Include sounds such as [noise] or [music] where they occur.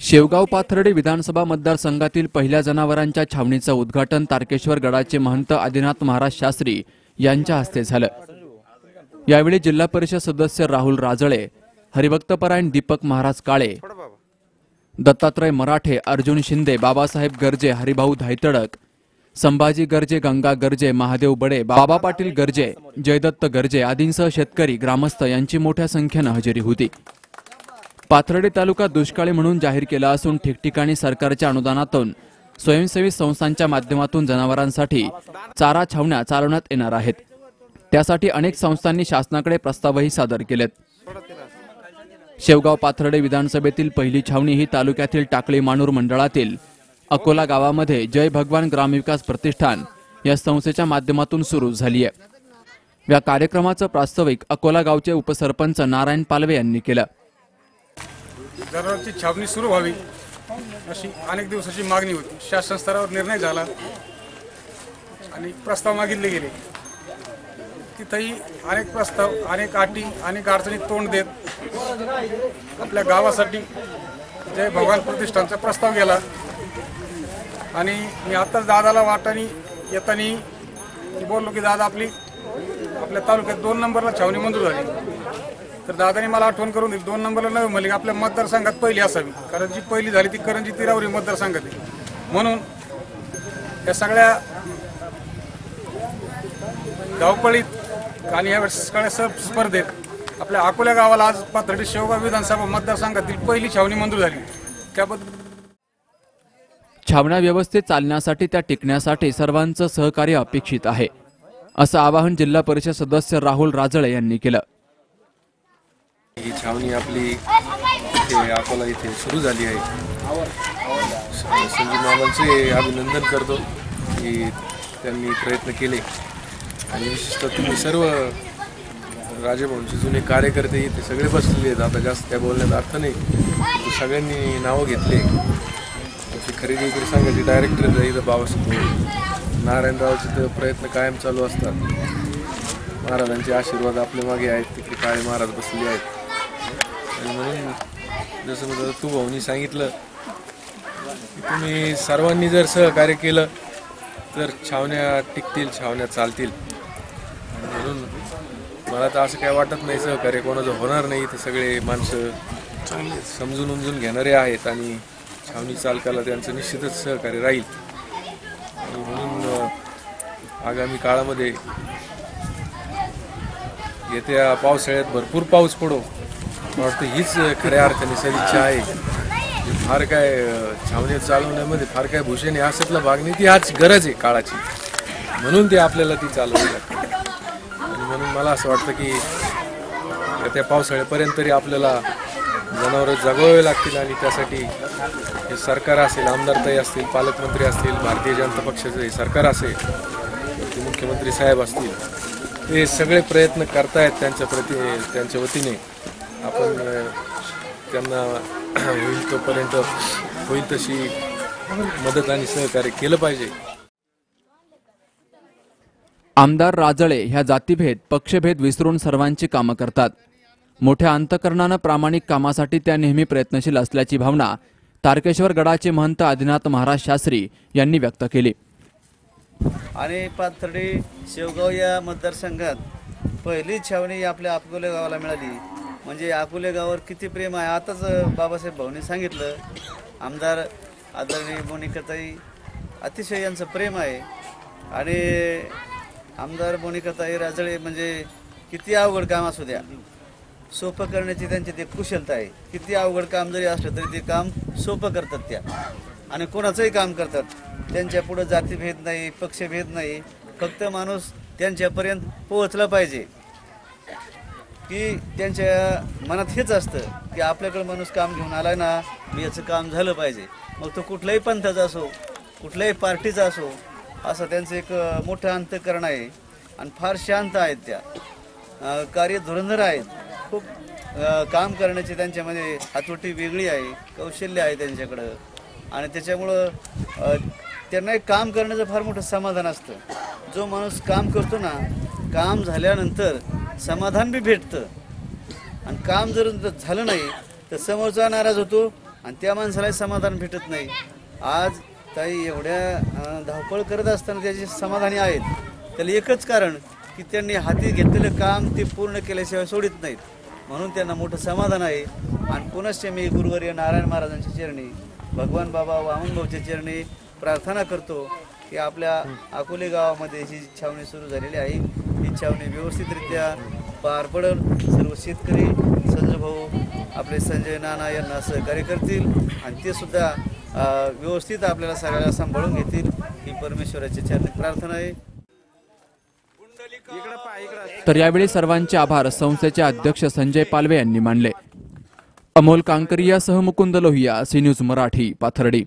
शेवगाव पाथर्डी विधानसभा मतदारसंघातील पहिल्या जनावरांच्या छावणीचं उद्घाटन तारकेश्वर गडाचे महंत आदिनाथ महाराज शास्त्री यांच्या हस्ते झालं. यावेळी जिल्हा परिषद सदस्य राहुल राजळे हरिभक्तपरायण दीपक महाराज काळे दत्तात्रय मराठे अर्जुन शिंदे बाबासाहेब गर्जे हरिभाऊ धायतडक संभाजी गर्जे गंगा गर्जे महादेव बडे बाबा पाटील गर्जे जयदत्त गर्जे आदींसह शेतकरी ग्रामस्थ यांची मोठ्या संख्येनं हजेरी होती. पाथर्डी तालुका दुष्काळी म्हणून जाहीर केला असून ठिकठिकाणी सरकारच्या अनुदानातून स्वयंसेवी संस्थांच्या माध्यमातून जनावरांसाठी चारा छावण्या चालवण्यात येणार आहेत. त्यासाठी अनेक संस्थांनी शासनाकडे प्रस्तावही सादर केलेत. शेवगाव पाथर्डे विधानसभेतील पहिली छावणी ही तालुक्यातील टाकळी मानूर मंडळातील अकोला गावामध्ये जय भगवान ग्रामविकास प्रतिष्ठान या संस्थेच्या माध्यमातून सुरू झाली आहे. या कार्यक्रमाचं प्रास्ताविक अकोला गावचे उपसरपंच नारायण पालवे यांनी केलं. जनावरांची छावणी सुरू व्हावी अशी अनेक दिवसाची मागणी होती. शासन स्तरावर निर्णय झाला आणि प्रस्ताव मागितले गेले. तिथंही अनेक प्रस्ताव अनेक अटी अनेक अडचणीत तोंड देत आपल्या गावासाठी जय भगवान प्रतिष्ठानचा प्रस्ताव गेला. आणि मी आत्ताच दादाला वाटानी येताना बोललो की दादा आपली आपल्या तालुक्यात दोन नंबरला छावणी मंजूर झाली. तर दादाने मला आठवण करून दिली. दोन नंबरला नवी म्हणले आपल्या मतदारसंघात पहिली असावी. कारण जी पहिली झाली ती करंजी तिरावरी मतदारसंघात आहे. म्हणून या सगळ्या धावपळीत आणि या सगळ्या सब स्पर्धेत आपल्या अकोल्या गावाला आज पाथर्डी शेवगाव विधानसभा मतदारसंघातील पहिली छावणी मंजूर झाली. त्याबद्दल छावण्या व्यवस्थेत चालण्यासाठी त्या टिकण्यासाठी सर्वांचं सहकार्य अपेक्षित आहे असं आवाहन जिल्हा परिषद सदस्य राहुल राजळे यांनी केलं. ही छावणी आपली इथे अकोला इथे सुरू झाली आहे. संजीव संजू मामांचे अभिनंदन करतो की त्यांनी प्रयत्न केले. आणि विशेषतः तुम्ही सर्व राजभवनचे जुने कार्यकर्ते इथे सगळे बसलेले आहेत. आता जास्त त्या बोलण्यात अर्थ नाही. सगळ्यांनी नावं घेतले. त्याची खरेदी वगैरे सांगायची डायरेक्टर इथं बाबासाहेब नारायणरावचे तर प्रयत्न कायम चालू असतात. महाराजांचे आशीर्वाद आपल्या मागे आहेत. तिकडे काळे महाराज बसलेले आहेत. आणि म्हणून जसं तू भाऊनी सांगितलं की तुम्ही सर्वांनी जर सहकार्य केलं तर छावण्या टिकतील छावण्या चालतील. आणि म्हणून मला तर असं काय वाटत नाही सहकार्य कोणाचं होणार नाही. ते सगळे माणसं समजून उमजून घेणारे आहेत आणि छावणी चालकाला त्यांचं निश्चितच सहकार्य राहील. आणि म्हणून आगामी काळामध्ये येत्या पावसाळ्यात भरपूर पाऊस पडो. वाटतं हीच खऱ्या अर्थाने सदिच्छा आहे की फार काय छावणी चालवण्यामध्ये फार काय भूषण अशातला भाग नाही. ती हाच गरज आहे काळाची. म्हणून ते आपल्याला ती चालवावी लागते आणि म्हणून मला असं वाटतं की येत्या पावसाळ्यापर्यंत तरी आपल्याला जनावरं जगवावे लागतील आणि त्यासाठी हे सरकार असेल आमदारताई असतील पालकमंत्री असतील भारतीय जनता पक्षाचं हे सरकार असेल ते मुख्यमंत्री साहेब असतील हे सगळे प्रयत्न करतायत त्यांच्या प्रति त्यांच्या वतीने. आपण त्यांना [clears throat] होईल तोपर्यंत होईल तशी मदत आणि सहकार्य केलं पाहिजे. आमदार राजळे ह्या जातीभेद पक्षभेद विसरून सर्वांची कामं करतात. मोठ्या अंतकरणानं प्रामाणिक कामासाठी त्या नेहमी प्रयत्नशील असल्याची भावना तारकेश्वर गडाचे महंत आदिनाथ महाराज शास्त्री यांनी व्यक्त केली. आणि पाथर्डी शेवगाव या मतदारसंघात पहिली छावणी आपल्या अकोले गावाला मिळाली. म्हणजे अकोले गावावर किती प्रेम आहे? आताच बाबासाहेब भाऊने सांगितलं. आमदार आदरणीय मोनिकाताई अतिशय यांचं प्रेम आहे. आणि आमदार मोनिकाताई राजळे म्हणजे किती अवघड काम असू द्या. सोपं करण्याची त्यांची ते कुशलता आहे. किती अवघड काम जरी असलं तरी ते काम सोपं करतात त्या. आणि कोणाचंही काम करतात. त्यांच्या पुढं जातीभेद नाही पक्षभेद नाही. फक्त माणूस त्यांच्यापर्यंत पोहोचला पाहिजे. की त्यांच्या मनात हेच असतं की आपल्याकडे माणूस काम घेऊन आलाय ना मी याचं काम झालं पाहिजे. मग तो कुठल्याही पंथाचा असो कुठल्याही पार्टीचा असो असं त्यांचं एक मोठं अंतकरण आहे. आणि फार शांत आहेत त्या. कार्य धुरंधर आहेत. खूप काम करण्याची त्यांच्यामध्ये हातोटी वेगळी आहे कौशल्य आहे त्यांच्याकडं. आणि त्याच्यामुळं त्यांना एक काम करण्याचं फार मोठं समाधान असतं. जो माणूस काम करतो ना काम झाल्यानंतर समाधान बी भेटतं. आणि काम जर झालं नाही तर समोरचा नाराज होतो आणि त्या माणसालाही समाधान भेटत नाही. आज ताई एवढ्या धावपळ करत असताना त्याचे समाधानी आहेत. त्याला एकच कारण की त्यांनी हाती घेतलेलं काम ते पूर्ण केल्याशिवाय सोडित नाहीत. म्हणून त्यांना मोठं समाधान आहे. आणि पुनश्च मी गुरुवर्य नारायण महाराजांच्या चरणी भगवान बाबा वामनभाऊच्या चरणी प्रार्थना करतो की आपल्या अकोले गावामध्ये ही छावणी सुरू झालेली आहे छावणी व्यवस्थितरित्या पार पडेल. सर्व शेतकरी संजय भाऊ आपले संजय नाना यांना सहकार्य करतील आणि ते सुद्धा व्यवस्थित आपल्याला सगळ्याला सांभाळून घेतील. ही परमेश्वराच्या चरणी प्रार्थना आहे. तर यावेळी सर्वांचे आभार संस्थेचे अध्यक्ष संजय पालवे यांनी मानले. अमोल कांकरियासह मुकुंद लोहिया सी न्यूज मराठी पाथर्डी.